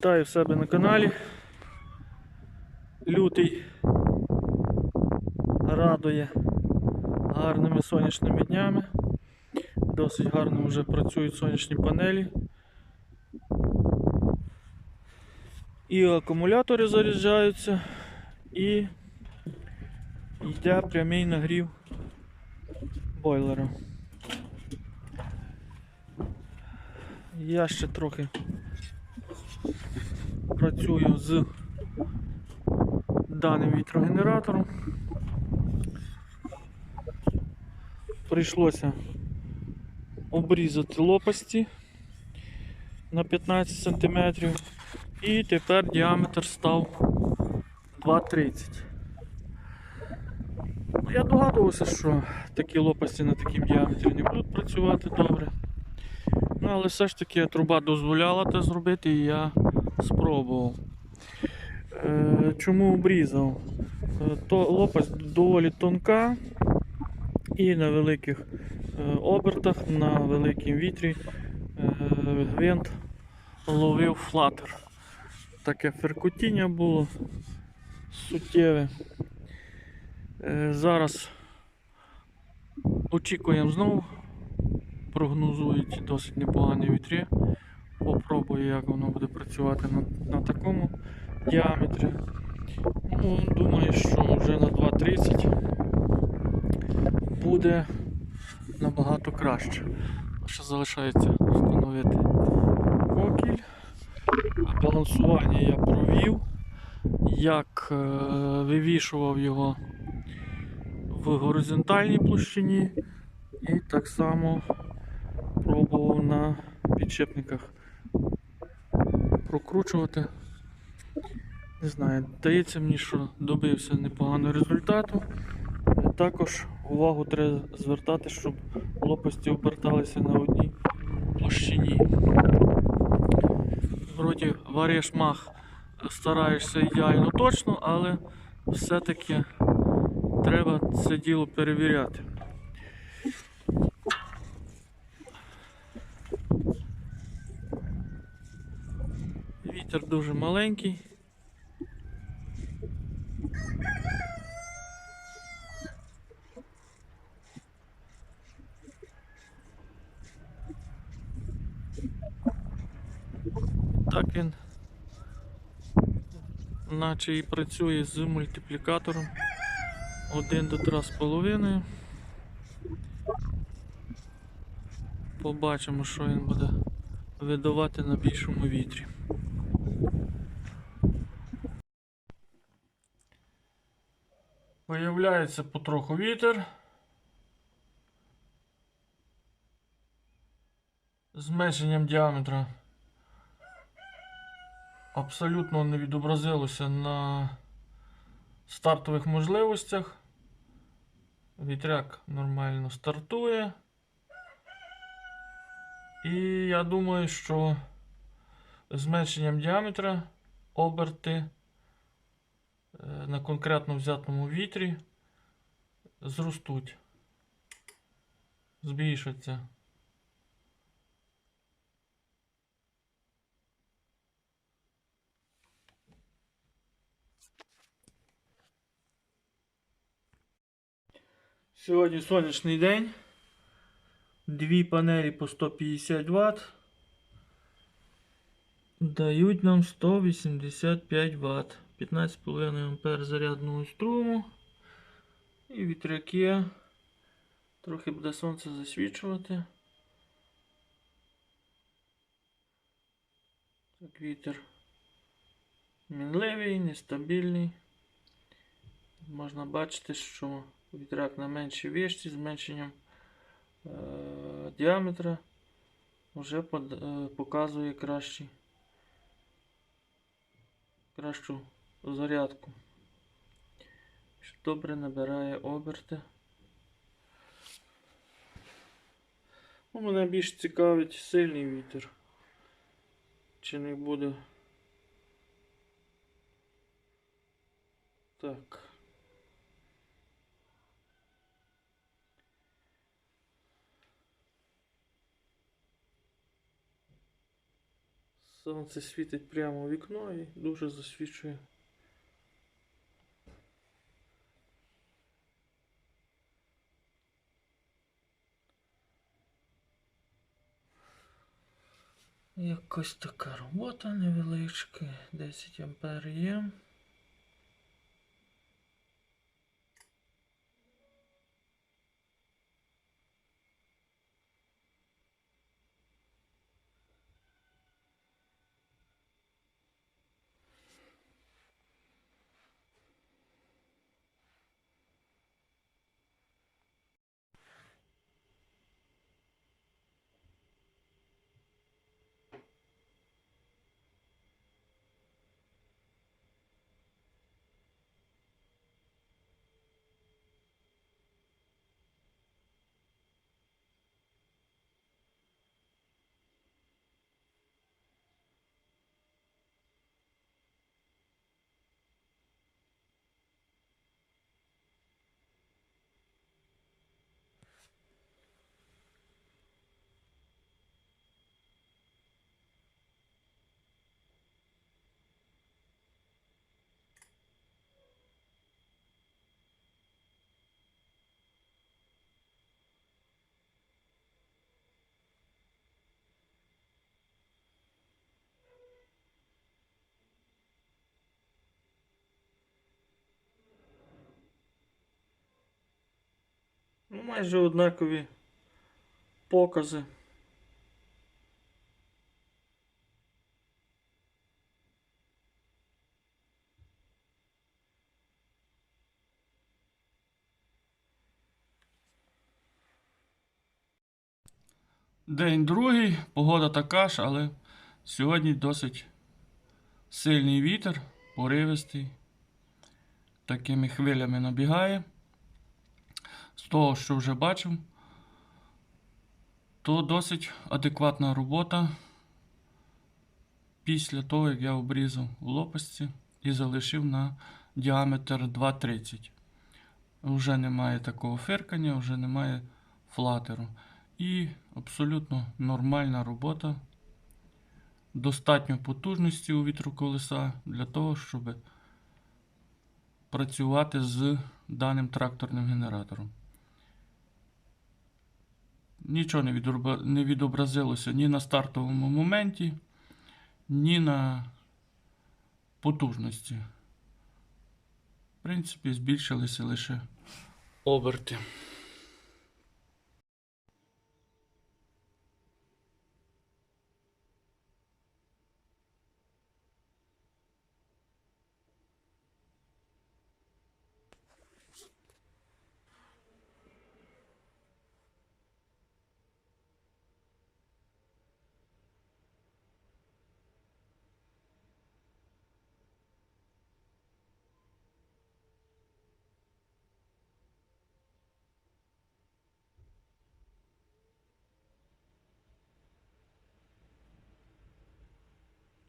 Вітаю в себе на каналі. Лютий радує гарними сонячними днями. Досить гарно вже працюють сонячні панелі. І акумулятори заряджаються, і йде прямий нагрів бойлера. Я ще трохи працюю з даним вітрогенератором. Прийшлося обрізати лопасті на 15 см і тепер діаметр став 2,30. Ну, Я догадувався, що такі лопасті на такому діаметрі не будуть працювати добре. Але все ж таки труба дозволяла це зробити і я спробував. Е, чому обрізав? Е, То лопасть доволі тонка і на великих е, обертах, на великому вітрі е, гвинт ловив флатер. Таке феркотіння було суттєве. Зараз очікуємо знову. Прогнозують досить непогані вітрі. Попробую, як воно буде працювати на, на такому діаметрі. Ну, думаю, що вже на 2.30 буде набагато краще. Ще залишається встановити кокіль. Балансування я провів, як е, вивішував його в горизонтальній площині і так само підшипниках прокручувати. Не знаю, здається мені, що добився непоганого результату. Також увагу треба звертати, щоб лопасті оберталися на одній площині. Вроді вариш мах, стараєшся ідеально точно, але все-таки треба це діло перевіряти. Вітер дуже маленький. Так він наче і працює з мультиплікатором 1 до 3,5. Побачимо, що він буде видавати на більшому вітрі. Виявляється потроху вітер. Зменшенням діаметра абсолютно не відобразилося на стартових можливостях. Вітряк нормально стартує. І я думаю, що зменшенням діаметра оберти е, на конкретно взятому вітрі зростуть, збільшаться. Сьогодні сонячний день. Дві панелі по 150 Вт дають нам 185 Вт. 15,5 А зарядного струму. І вітряки. Трохи буде сонце засвічувати. Так, вітер мінливий, нестабільний. Можна бачити, що вітряк на меншій вишці з зменшенням е, діаметра вже под, е, показує кращий, кращу зарядку. Добре набирає оберти. Ну, мене більш цікавить сильний вітер. Чи не буде. Так. Сонце світить прямо в вікно і дуже засвічує. Якось така робота невеличка, 10 ампер є. Майже однакові покази. День другий, погода така ж, але сьогодні досить сильний вітер, поривистий. Такими хвилями набігає. З того, що вже бачив, то досить адекватна робота після того, як я обрізав лопасті і залишив на діаметр 2,30. Вже немає такого фиркання, вже немає флатеру. І абсолютно нормальна робота. Достатньо потужності у вітроколеса для того, щоб працювати з даним тракторним генератором. Нічого не, відобразилося ні на стартовому моменті, ні на потужності. В принципі, збільшилися лише оберти.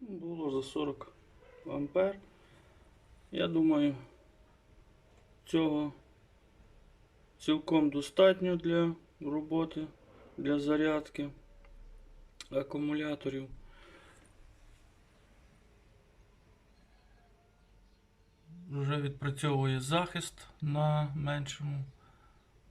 Було за 40 ампер. Я думаю, цього цілком достатньо для роботи, для зарядки акумуляторів. Вже відпрацьовує захист на меншому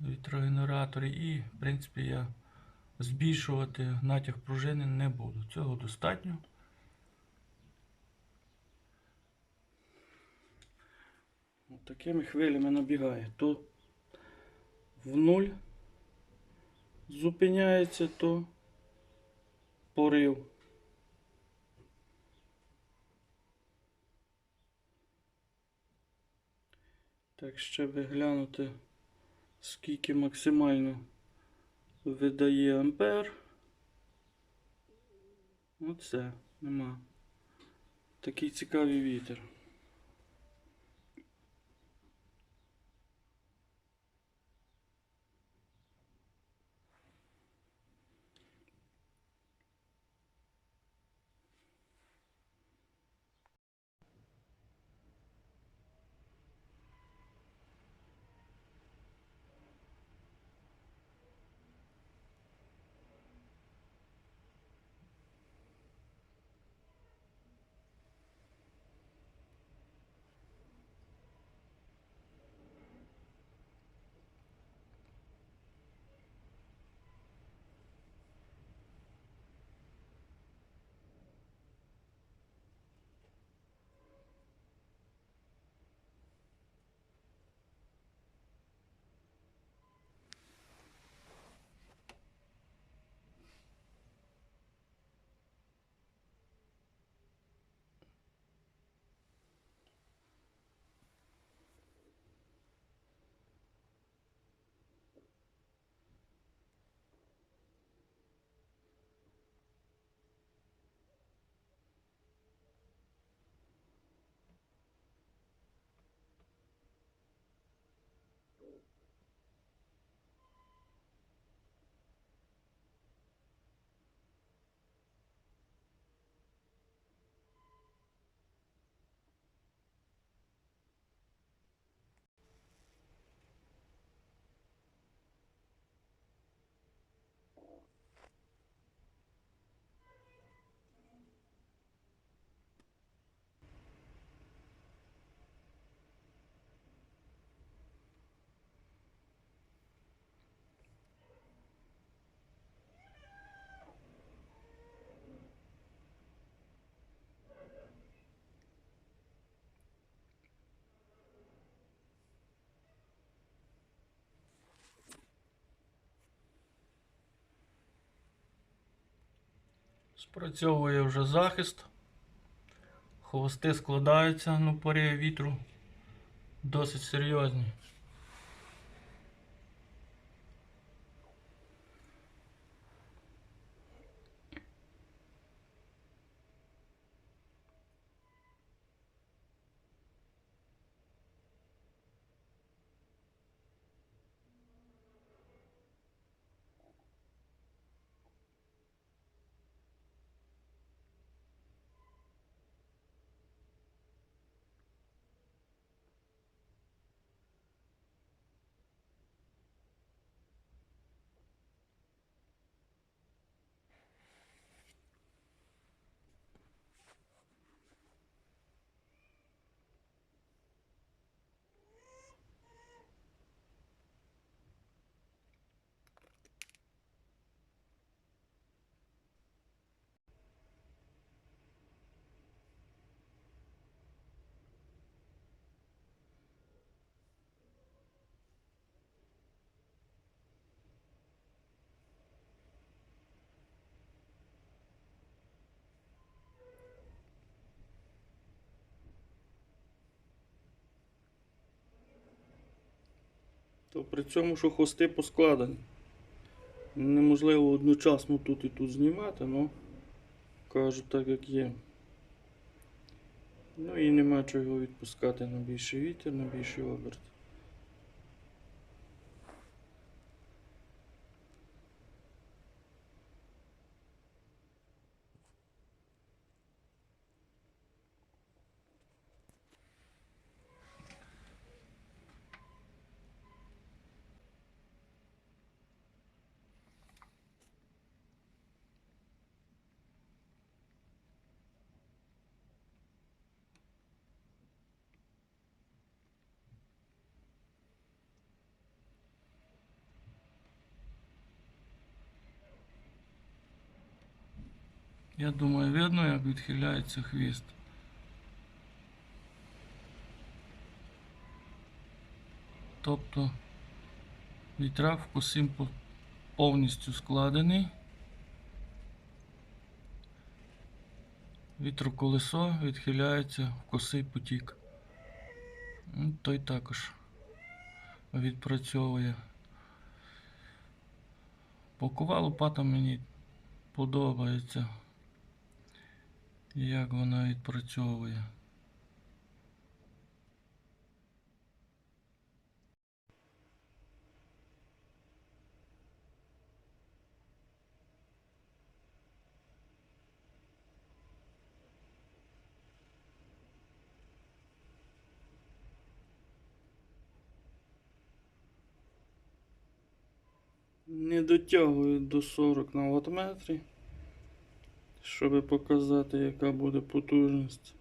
вітрогенераторі і, в принципі, я збільшувати натяг пружини не буду. Цього достатньо. От такими хвилями набігає. То в нуль зупиняється, то порив. Так, ще би глянути, скільки максимально видає ампер. Оце, нема. Такий цікавий вітер. Спрацьовує вже захист. Хвости складаються на порі вітру. Досить серйозні. То при цьому, що хвости поскладені. Неможливо одночасно тут і тут знімати, але кажу так, як є. Ну і нема чого відпускати на більший вітер, на більший оберт. Я думаю, видно, як відхиляється хвіст. Тобто вітрак в косим повністю складений. Вітроколесо відхиляється в косий потік. Ну, Той також відпрацьовує. Бокова лопата мені подобається. Як вона відпрацьовує. Не дотягую до 40 на ваттметрі, щоб показати, яка буде потужність.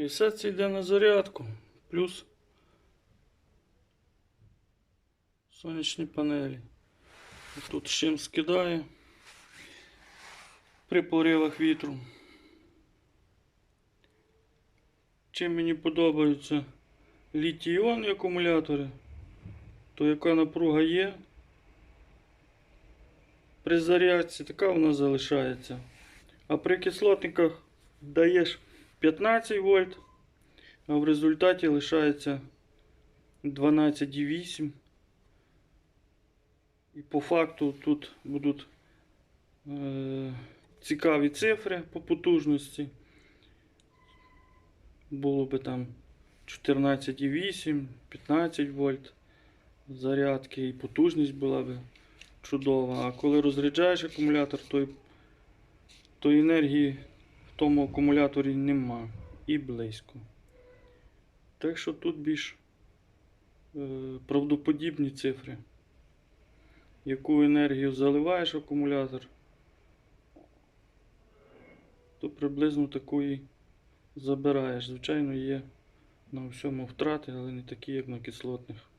І все це йде на зарядку, плюс сонячні панелі. Тут чим скидає при поривах вітру. Чим мені подобаються літій іонні акумулятори, то яка напруга є, при зарядці така вона залишається. А при кислотниках даєш 15 вольт, а в результаті лишається 12,8. І по факту тут будуть е, цікаві цифри по потужності. Було би там 14,8, 15 вольт зарядки і потужність була би чудова. А коли розряджаєш акумулятор, то, то енергії тому акумуляторі нема і близько. Так що тут більш е, правдоподібні цифри. Яку енергію заливаєш в акумулятор, то приблизно такої забираєш. Звичайно, є на всьому втрати, але не такі, як на кислотних.